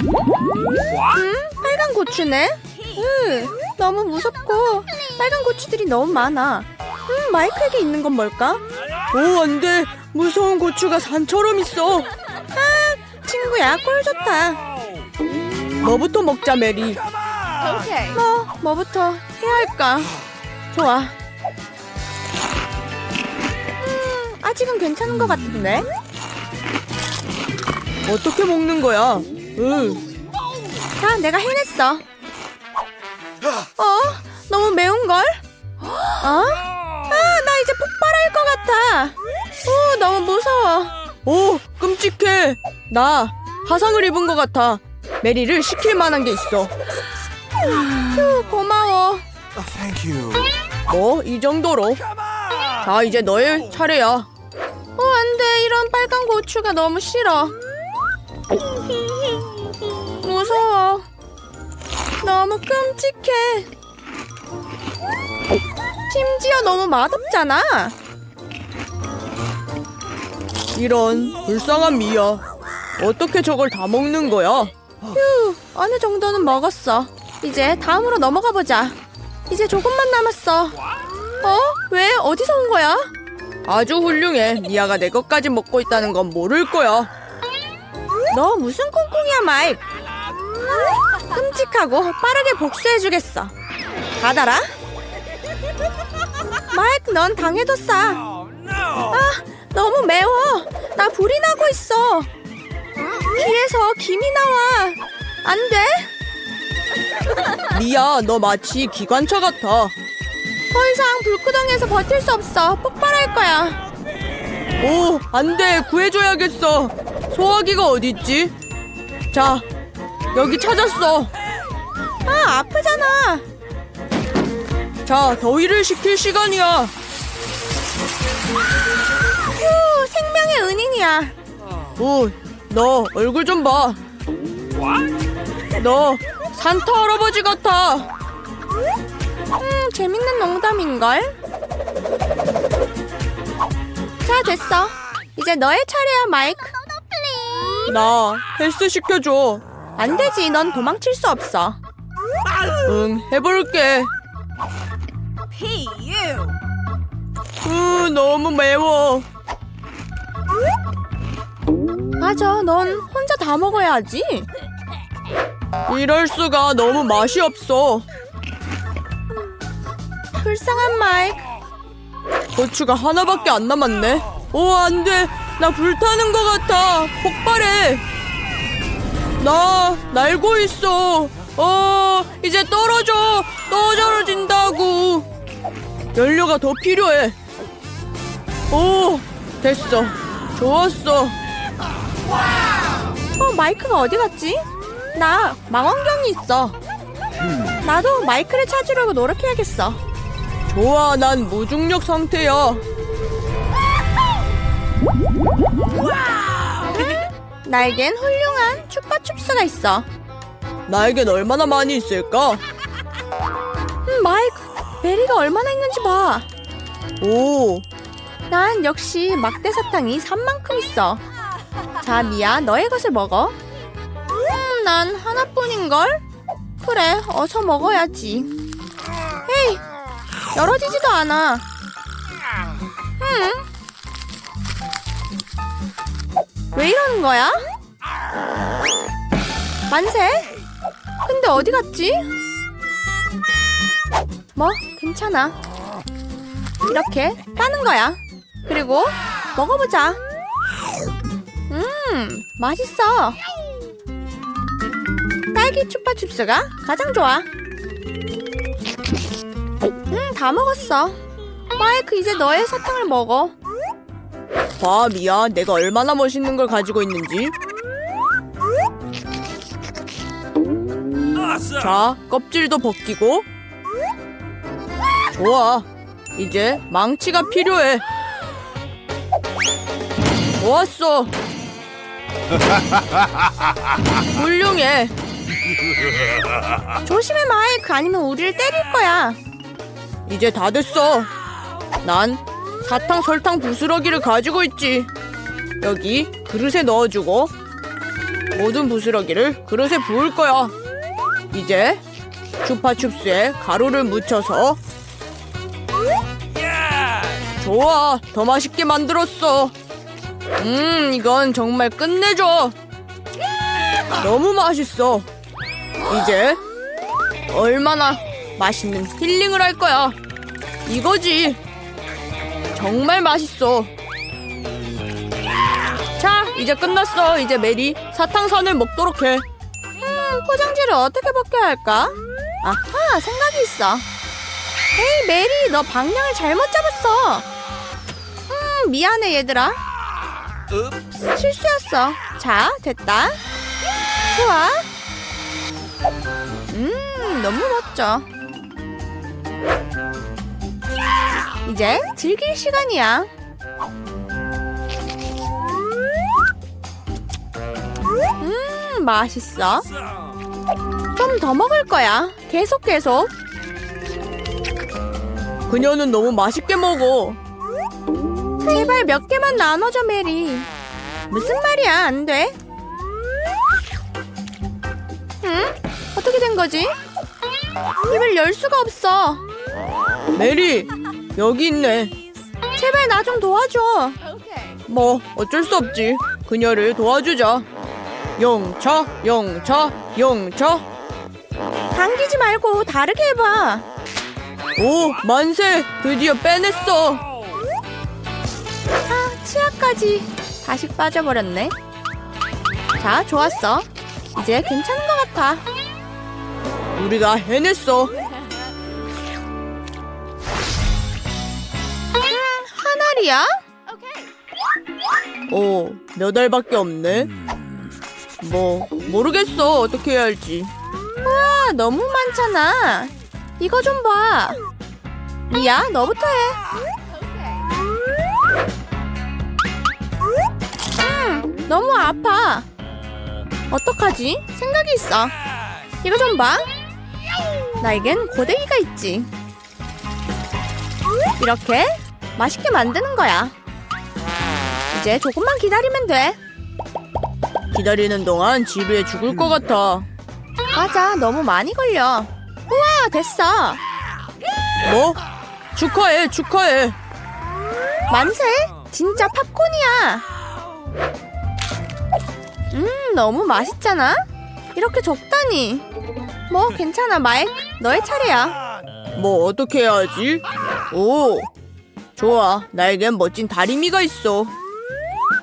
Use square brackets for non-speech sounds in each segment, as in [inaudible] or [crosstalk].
음, 빨간 고추네. 으, 너무 무섭고 빨간 고추들이 너무 많아. 음, 마이크에게 있는 건 뭘까? 오, 안 돼. 무서운 고추가 산처럼 있어. 친구야, 꿀 좋다. 뭐부터 먹자, 메리. 뭐, 뭐부터 해야 할까? 좋아. 음, 아직은 괜찮은 것 같은데? 어떻게 먹는 거야? 으, 자, 내가 해냈어. 어? 너무 매운걸? 어? 아, 나 이제 폭발할 것 같아. 오, 너무 무서워. 오, 끔찍해. 나 화상을 입은 것 같아. 메리를 시킬 만한 게 있어. 휴, 고마워. You. 뭐, 이 정도로. 자, 이제 너의 차례야. 어, 안 돼. 이런 빨간 고추가 너무 싫어. 너무 끔찍해. 심지어 너무 맛없잖아. 이런 불쌍한 미야. 어떻게 저걸 다 먹는 거야? 휴, 어느 정도는 먹었어. 이제 다음으로 넘어가 보자. 이제 조금만 남았어. 어? 왜? 어디서 온 거야? 아주 훌륭해. 미아가 내 것까지 먹고 있다는 건 모를 거야. 너 무슨 콩콩이야, 마이크? 끔찍하고 빠르게 복수해주겠어. 받아라. 마이크, 넌 당해뒀어. 아, 너무 매워. 나 불이 나고 있어. 귀에서 김이 나와. 안 돼? 미야, 너 마치 기관차 같아. 더 이상 불구덩이에서 버틸 수 없어. 폭발할 거야. 오, 안 돼. 구해줘야겠어. 소화기가 어딨지? 자, 여기 찾았어. 아, 아프잖아. 자, 더위를 식힐 시간이야. 휴, 생명의 은인이야. 오, 너 얼굴 좀 봐. 너 산타 할아버지 같아. 음, 재밌는 농담인걸? 자, 됐어. 이제 너의 차례야, 마이크. 나 헬스 시켜줘. 안 되지, 넌 도망칠 수 없어. 응, 해볼게. 으, 너무 매워. 맞아, 넌 혼자 다 먹어야지. 이럴 수가 너무 맛이 없어. 불쌍한 마이크. 고추가 하나밖에 안 남았네. 오, 안 돼. 나 불타는 것 같아. 폭발해. 나 날고 있어. 어, 이제 떨어져. 떨어진다고. 연료가 더 필요해. 오, 됐어. 좋았어. 어, 마이크가 어디 갔지? 나 망원경이 있어. 나도 마이크를 찾으려고 노력해야겠어. 좋아, 난 무중력 상태야. 나에겐 훌륭한 추파춥스가 있어. 나에겐 얼마나 많이 있을까? 음, 마이크, 베리가 얼마나 있는지 봐. 오, 난 역시 막대 사탕이 산만큼 있어. 자, 미야, 너의 것을 먹어. 음, 난 하나뿐인걸? 그래, 어서 먹어야지. 헤이, 열어지지도 않아. 음? 왜 이러는 거야? 만세? 근데 어디 갔지? 뭐, 괜찮아. 이렇게 까는 거야. 그리고 먹어보자. 음, 맛있어. 딸기 추파춥스가 가장 좋아. 음, 다 먹었어. 마이크 이제 너의 사탕을 먹어. 봐, 미야. 내가 얼마나 멋있는 걸 가지고 있는지. 자, 껍질도 벗기고. 좋아. 이제 망치가 필요해. 좋았어. [laughs] 훌륭해. 조심해 마이크 아니면 우리를 때릴 거야. 이제 다 됐어. 난 사탕 설탕 부스러기를 가지고 있지. 여기 그릇에 넣어주고 모든 부스러기를 그릇에 부을 거야. 이제 추파춥스에 가루를 묻혀서 좋아, 더 맛있게 만들었어. 음, 이건 정말 끝내줘. 너무 맛있어. 이제 얼마나 맛있는 힐링을 할 거야. 이거지. 정말 맛있어. 자, 이제 끝났어. 이제 메리 사탕산을 먹도록 해. 음, 포장지를 어떻게 벗겨야 할까? 아하, 생각이 있어. 에이, 메리, 너 방향을 잘못 잡았어. 음, 미안해, 얘들아. 실수였어. 자, 됐다. 좋아. 음, 너무 멋져. 이제 즐길 시간이야. 음, 맛있어. 좀 더 먹을 거야. 계속 계속. 그녀는 너무 맛있게 먹어. 제발 몇 개만 나눠줘, 메리. 무슨 말이야, 안 돼? 응? 어떻게 된 거지? 입을 열 수가 없어. 메리, 여기 있네. 제발 나 좀 도와줘. 뭐 어쩔 수 없지. 그녀를 도와주자. 영차, 영차, 영차. 당기지 말고 다르게 해봐. 오, 만세! 드디어 빼냈어. 아, 치아까지 다시 빠져버렸네. 자, 좋았어. 이제 괜찮은 것 같아. 우리가 해냈어. 한 알이야? 오, 몇 알밖에 없네. 뭐 모르겠어. 어떻게 해야 할지. 와, 너무 많잖아. 이거 좀 봐. 미야, 너부터 해. 음, 너무 아파. 어떡하지? 생각이 있어. 이거 좀 봐. 나에겐 고데기가 있지. 이렇게 맛있게 만드는 거야. 이제 조금만 기다리면 돼. 기다리는 동안 지루해 죽을 것 같아. 맞아, 너무 많이 걸려. 우와, 됐어. 뭐? 축하해, 축하해. 만세? 진짜 팝콘이야. 음, 너무 맛있잖아. 이렇게 적다니. 뭐 괜찮아, 마이크. 너의 차례야. 뭐 어떻게 해야 하지? 오, 좋아. 나에겐 멋진 다리미가 있어.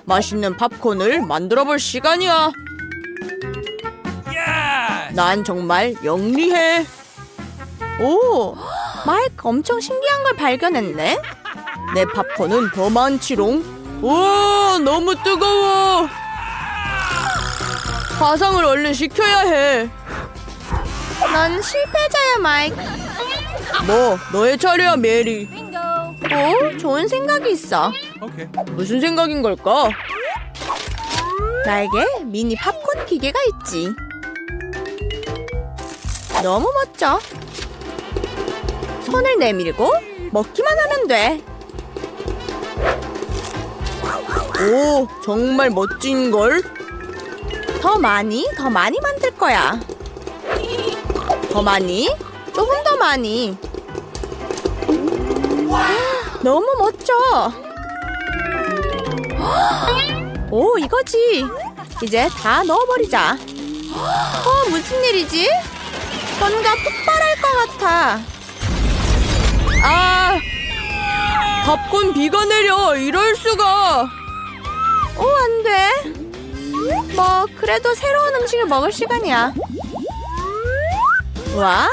맛있는 팝콘을 만들어 볼 시간이야. 난 정말 영리해. 오, 마이크 엄청 신기한 걸 발견했네. 내 팝콘은 더 많지롱. 오, 너무 뜨거워. 화상을 얼른 시켜야 해. 넌 실패자야, 마이크. 뭐, 너의 차례야, 메리. 오, 좋은 생각이 있어. 무슨 생각인 걸까? 나에게 미니 팝콘 기계가 있지. 너무 멋져. 손을 내밀고 먹기만 하면 돼. 오, 정말 멋진 걸. 더 많이, 더 많이 만들 거야. 더 많이, 조금 더 많이. 너무 멋져. 오, 이거지. 이제 다 넣어버리자. 어, 무슨 일이지? 뭔가 폭발할 것 같아. 아, 팝콘 비가 내려. 이럴 수가. 오, 안 돼. 뭐, 그래도 새로운 음식을 먹을 시간이야. 와,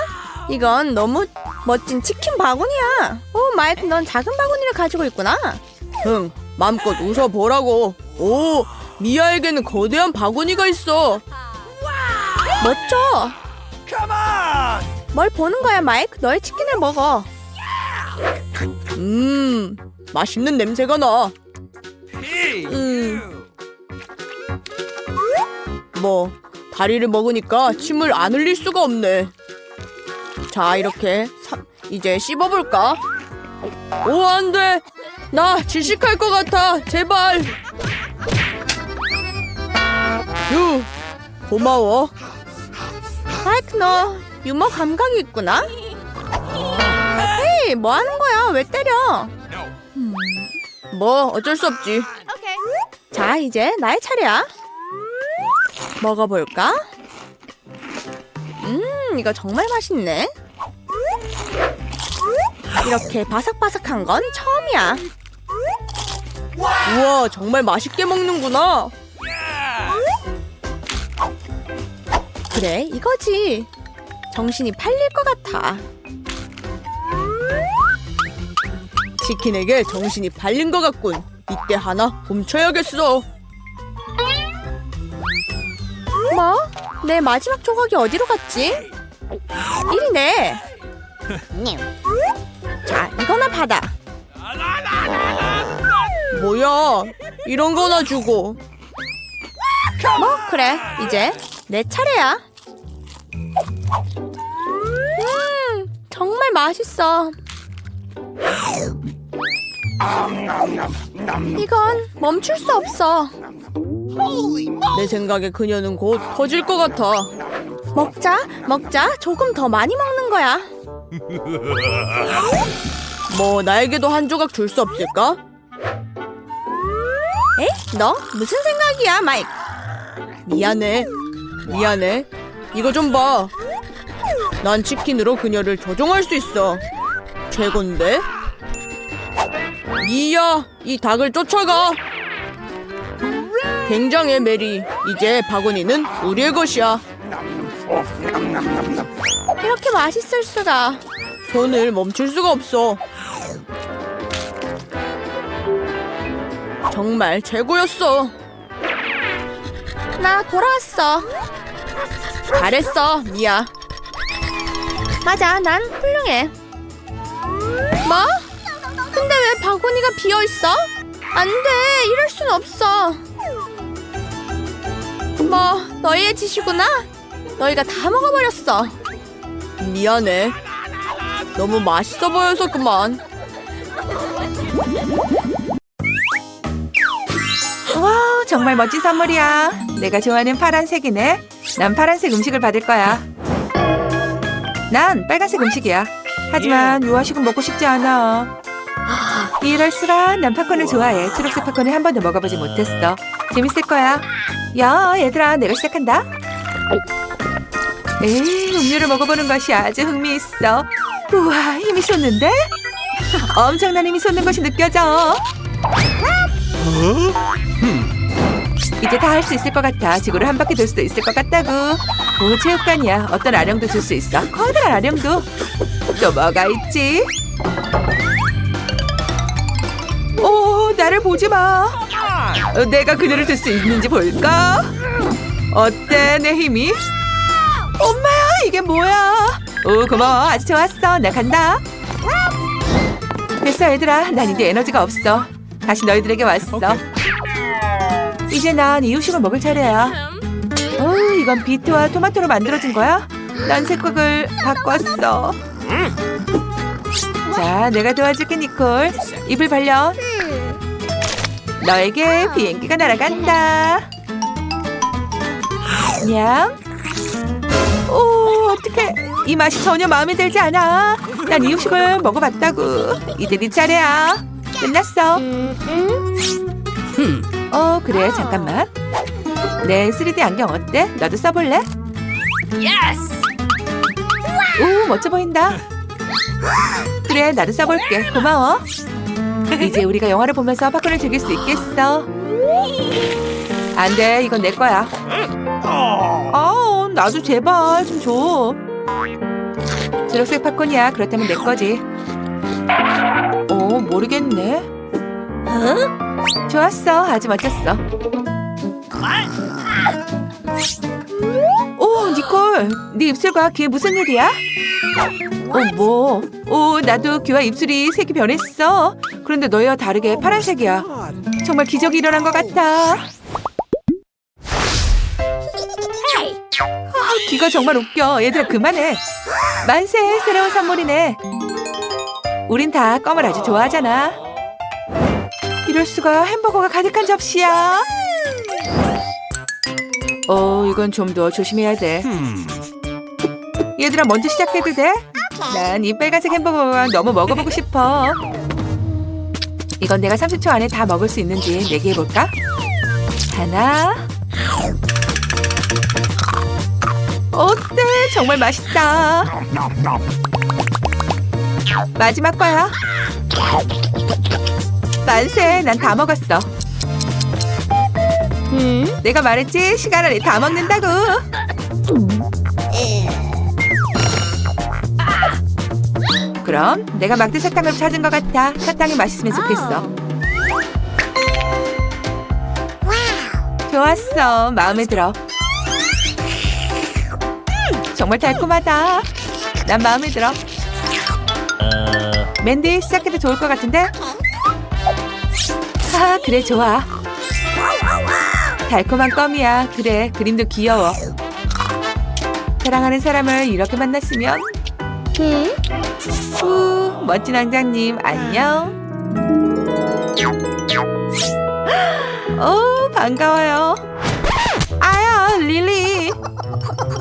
이건 너무 멋진 치킨 바구니야. 오, 마이크, 넌 작은 바구니를 가지고 있구나. 흥, 마음껏 웃어보라고. 오, 미아에게는 거대한 바구니가 있어. 멋져. 뭘 보는 거야, 마이크? 너의 치킨을 먹어. 음, 맛있는 냄새가 나. 음, 뭐, 다리를 먹으니까 침을 안 흘릴 수가 없네. 자, 이렇게 사- 이제 씹어볼까? 오, 안 돼. 나 질식할 것 같아. 제발. 휴, 고마워. 마이크 너 유머 감각이 있구나. 헤이 뭐 하는 거야? 왜 때려? 뭐 어쩔 수 없지. 자 이제 나의 차례야. 먹어볼까? 음 이거 정말 맛있네. 이렇게 바삭바삭한 건 처음이야. 우와 정말 맛있게 먹는구나. 그래 이거지. 정신이 팔릴 것 같아. 치킨에게 정신이 팔린 것 같군. 이때 하나 훔쳐야겠어. 뭐? 내 마지막 조각이 어디로 갔지? 일이네. 받아. 뭐야? 이런 거나 주고. 뭐? 그래, 이제 내 차례야. 음, 정말 맛있어. 이건 멈출 수 없어. 내 생각에 그녀는 곧 터질 것 같아. 먹자, 먹자. 조금 더 많이 먹는 거야. [laughs] 뭐 나에게도 한 조각 줄 수 없을까? 에? 너 무슨 생각이야, 마이크? 미안해. 미안해. 이거 좀 봐. 난 치킨으로 그녀를 조종할 수 있어. 최곤데? 니야, 이 닭을 쫓아가. 굉장해, 메리. 이제 바구니는 우리의 것이야. 이렇게 맛있을 수가. 손을 멈출 수가 없어. 정말 최고였어. 나 돌아왔어. 잘했어, 미야. 맞아, 난 훌륭해. 뭐? 근데 왜 바구니가 비어 있어? 안 돼, 이럴 순 없어. 뭐, 너희의 짓이구나? 너희가 다 먹어버렸어. 미안해. 너무 맛있어 보여서 그만. 와 정말 멋진 선물이야. 내가 좋아하는 파란색이네. 난 파란색 음식을 받을 거야. 난 빨간색 음식이야. 하지만 유아식은 먹고 싶지 않아. 이럴수라 난 팝콘을 좋아해. 초록색 팝콘을 한 번도 먹어보지 못했어. 재밌을 거야. 야 얘들아 내가 시작한다. 에이 음료를 먹어보는 것이 아주 흥미있어. 우와 힘이 솟는데? 엄청난 힘이 솟는 것이 느껴져. 이제 다 할 수 있을 것 같아. 지구를 한 바퀴 돌 수도 있을 것 같다고. 오, 체육관이야. 어떤 아령도 줄 수 있어. 커다란 아령도. 또 뭐가 있지? 오, 나를 보지 마. 어, 내가 그녀를 들 수 있는지 볼까? 어때, 내 힘이? 엄마야, 이게 뭐야? 오, 고마워. 아주 좋았어. 나 간다. 됐어, 얘들아. 난 이제 에너지가 없어. 다시 너희들에게 왔어. 이제 난 이유식을 먹을 차례야. 어, 이건 비트와 토마토로 만들어진 거야? 난 색깔을 바꿨어. 자, 내가 도와줄게, 니콜. 입을 벌려. 너에게 비행기가 날아간다. 냥. 오, 어떡해. 이 맛이 전혀 마음에 들지 않아. 난 이유식을 먹어봤다고. 이제 네 차례야. 끝났어. 어 그래 잠깐만. 내 3D 안경 어때? 너도 써볼래? 오 멋져 보인다. 그래 나도 써볼게. 고마워. 이제 우리가 영화를 보면서 팝콘을 즐길 수 있겠어. 안돼 이건 내 거야. 아 나도 제발 좀 줘. 초록색 팝콘이야. 그렇다면 내 거지. 어 모르겠네 좋았어. 아주 멋졌어. 오, 니콜. 네 입술과 귀에 무슨 일이야? 어, 뭐? 오, 나도 귀와 입술이 색이 변했어. 그런데 너희와 다르게 파란색이야. 정말 기적이 일어난 것 같아. 아, 귀가 정말 웃겨. 얘들아, 그만해. 만세, 새로운 선물이네. 우린 다 껌을 아주 좋아하잖아. 이럴 수가 햄버거가 가득한 접시야. 어, 이건 좀 더 조심해야 돼. 얘들아, 먼저 시작해도 돼? 난 이 빨간색 햄버거가 너무 먹어보고 싶어. 이건 내가 30초 안에 다 먹을 수 있는지 내기해볼까? 하나. 어때? 정말 맛있다. 마지막 거야. 만세, 난 다 먹었어. 내가 말했지? 시간 안에 다 먹는다고. 그럼 내가 막대 사탕을 찾은 것 같아. 사탕이 맛있으면 좋겠어. 좋았어. 마음에 들어. 정말 달콤하다. 난 마음에 들어. 맨디 시작해도 좋을 것 같은데? 아, 그래 좋아. 달콤한 껌이야. 그래, 그림도 귀여워. 사랑하는 사람을 이렇게 만났으면 후, 멋진 왕자님 안녕. 오, 반가워요. 아야, 릴리.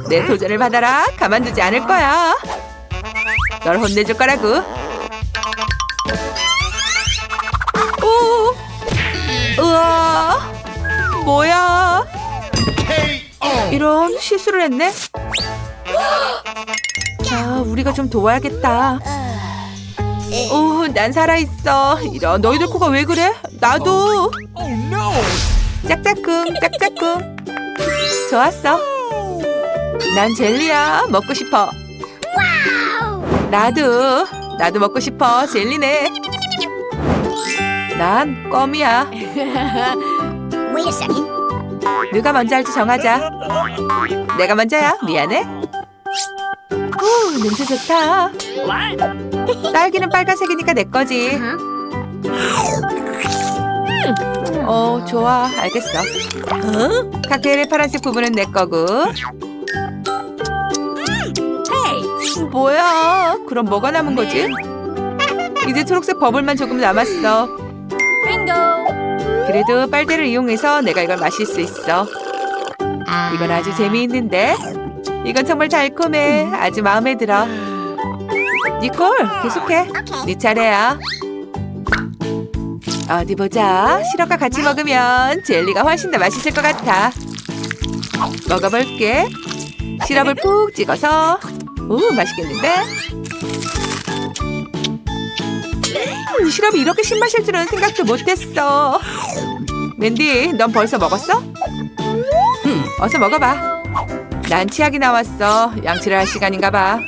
내 도전을 받아라. 가만두지 않을 거야. 널 혼내줄 거라고. 뭐야? 이런 실수를 했네. 자, 우리가 좀 도와야겠다. 오, 난 살아있어. 이런, 너희들 코가 왜 그래? 나도. 짝짝꿍, 짝짝꿍. 좋았어. 난 젤리야. 먹고 싶어. 나도. 나도 먹고 싶어. 젤리네. 난 껌이야. [laughs] Second. 누가 먼저 할지 정하자. 내가 먼저야. 미안해. 오, 냄새 좋다. 딸기는 빨간색이니까 내 거지. 어, 좋아. 알겠어. 칵테일의 파란색 부분은 내 거고. 뭐야? 그럼 뭐가 남은 거지? 이제 초록색 버블만 조금 남았어. 그래도 빨대를 이용해서 내가 이걸 마실 수 있어. 이건 아주 재미있는데. 이건 정말 달콤해. 아주 마음에 들어. 니콜, 계속해. 네 차례야. 어디 보자. 시럽과 같이 먹으면 젤리가 훨씬 더 맛있을 것 같아. 먹어볼게. 시럽을 푹 찍어서. 오, 맛있겠는데? 음, 시럽이 이렇게 신맛일 줄은 생각도 못했어. 맨디, 넌 벌써 먹었어? 음, 어서 먹어봐. 난 치약이 나왔어. 양치를 할 시간인가 봐.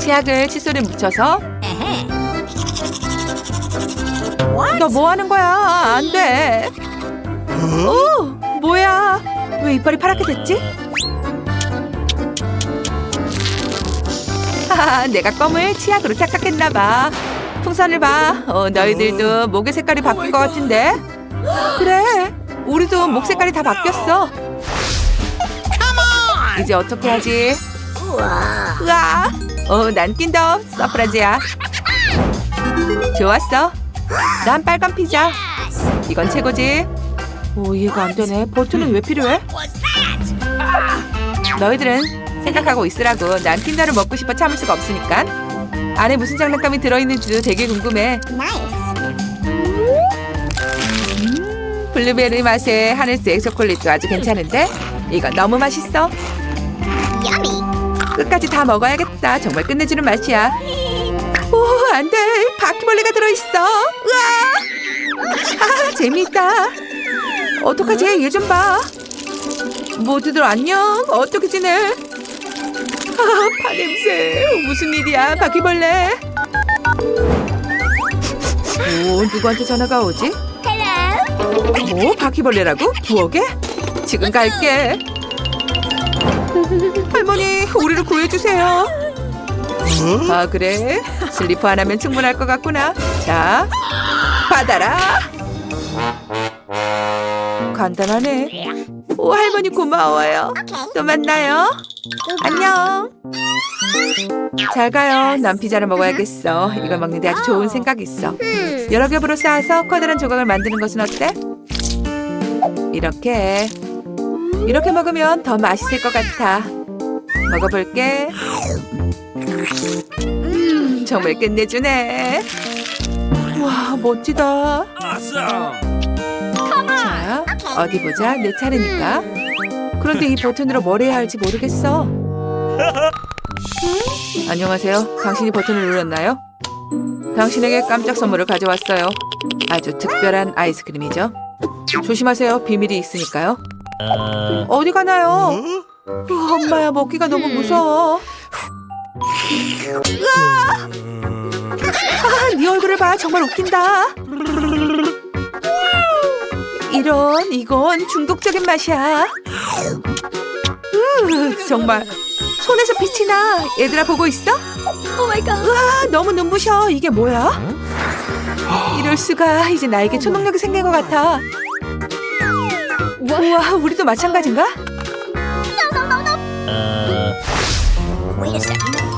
치약을 칫솔에 묻혀서 너 뭐 하는 거야? 안 돼. 오, 뭐야? 왜 이빨이 파랗게 됐지? 하하, 내가 껌을 치약으로 착각했나 봐. 풍선을 봐. 어, 너희들도 목의 색깔이 바뀐 것 같은데? 그래. 우리도 목 색깔이 다 바뀌었어. 이제 어떻게 하지? 우와. 어, 난 낀다. 서프라이즈야. 좋았어. 난 빨간 피자. 이건 최고지. 오, 이해가 안 되네. 버튼은 왜 필요해? 너희들은 생각하고 있으라고. 난 킨더를 먹고 싶어 참을 수가 없으니까. 안에 무슨 장난감이 들어있는지도 되게 궁금해. 블루베리 맛의 하늘색 초콜릿도 아주 괜찮은데? 이건 너무 맛있어. 끝까지 다 먹어야겠다. 정말 끝내주는 맛이야. 오, 안 돼. 바퀴벌레가 들어있어. 우와! 아, 재미있다. 어떡하지? 얘 좀 봐. 모두들 안녕. 어떻게 지내? 아, 파냄새. 무슨 일이야, 바퀴벌레? 오, 누구한테 전화가 오지? 뭐? 바퀴벌레라고? 부엌에? 지금 갈게. 할머니, 우리를 구해주세요. 아, 그래? 슬리퍼 하나면 충분할 것 같구나. 자, 받아라. 간단하네. 오, 할머니 고마워요. 또 만나요. 안녕. 잘 가요. 난 피자를 먹어야겠어. 이걸 먹는데 아주 좋은 생각이 있어. Hmm. 여러 겹으로 쌓아서 커다란 조각을 만드는 것은 어때? 이렇게 이렇게 먹으면 더 맛있을 것 같아. 먹어볼게. 음, 정말 끝내주네. 와, 멋지다. 자, 어디 보자. 내 차례니까. 그런데 이 버튼으로 뭘 해야 할지 모르겠어. 음? 안녕하세요. 당신이 버튼을 눌렀나요? 당신에게 깜짝 선물을 가져왔어요. 아주 특별한 아이스크림이죠. 조심하세요. 비밀이 있으니까요. 어디 가나요? 으아, 엄마야 먹기가 너무 무서워. 아, 네 얼굴을 봐 정말 웃긴다. 이런 이건 중독적인 맛이야. 으, 정말 손에서 빛이 나. 얘들아 보고 있어? Oh my god. 으아 너무 눈부셔. 이게 뭐야? 이럴 수가 이제 나에게 초능력이 생긴 것 같아. 우와 우리도 마찬가지인가?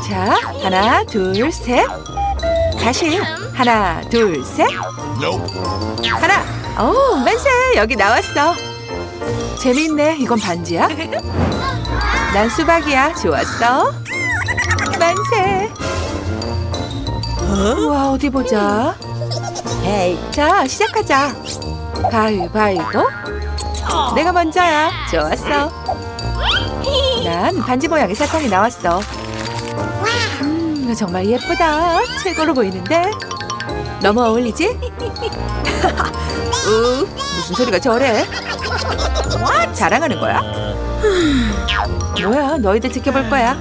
자, 하나, 둘, 셋. 다시 하나, 둘, 셋. 하나. 오, 만세! 여기 나왔어. 재밌네. 이건 반지야? [laughs] 난 수박이야. 좋았어. 만세. 우와, 어디 보자. 자, 시작하자. 가위바위보. 내가 먼저야. 좋았어. 난 반지 모양의 사탕이 나왔어. 음, 정말 예쁘다. 최고로 보이는데? 너무 어울리지? [laughs] 우, 무슨 소리가 저래? 자랑하는 거야? 뭐야, 너희들 지켜볼 거야.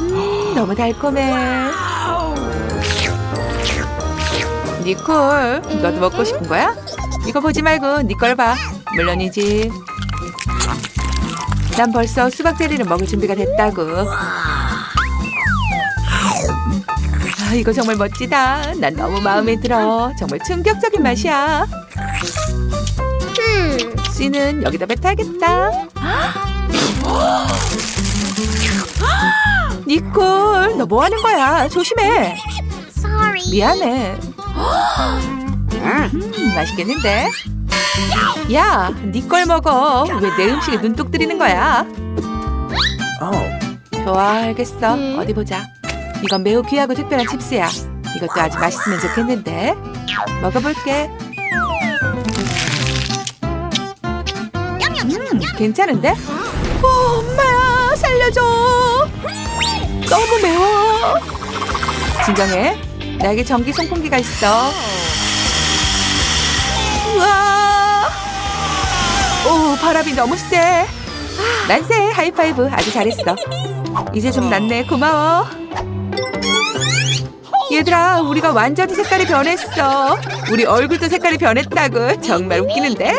음, 너무 달콤해. 니콜, 너도 먹고 싶은 거야? 이거 보지 말고 니걸 봐. 물론이지. 난 벌써 수박 젤리를 먹을 준비가 됐다고. 아, 이거 정말 멋지다. 난 너무 마음에 들어. 정말 충격적인 맛이야. 씨는 여기다 뱉어야겠다. [gasps] 니콜, 너 뭐 하는 거야? 조심해. 미안해. 음, 맛있겠는데? 야, 네걸 먹어. 왜 내 음식에 눈독 들이는 거야? 좋아, 알겠어. 어디 보자. 이건 매우 귀하고 특별한 칩스야. 이것도 아주 맛있으면 좋겠는데. 먹어볼게. 괜찮은데? 어, 엄마야, 살려줘. 너무 매워. 진정해. 나에게 전기 송풍기가 있어. 우와. 오, 바람이 너무 세. 만세, 하이파이브. 아주 잘했어. 이제 좀 낫네. 고마워. 얘들아, 우리가 완전히 색깔이 변했어. 우리 얼굴도 색깔이 변했다고. 정말 웃기는데?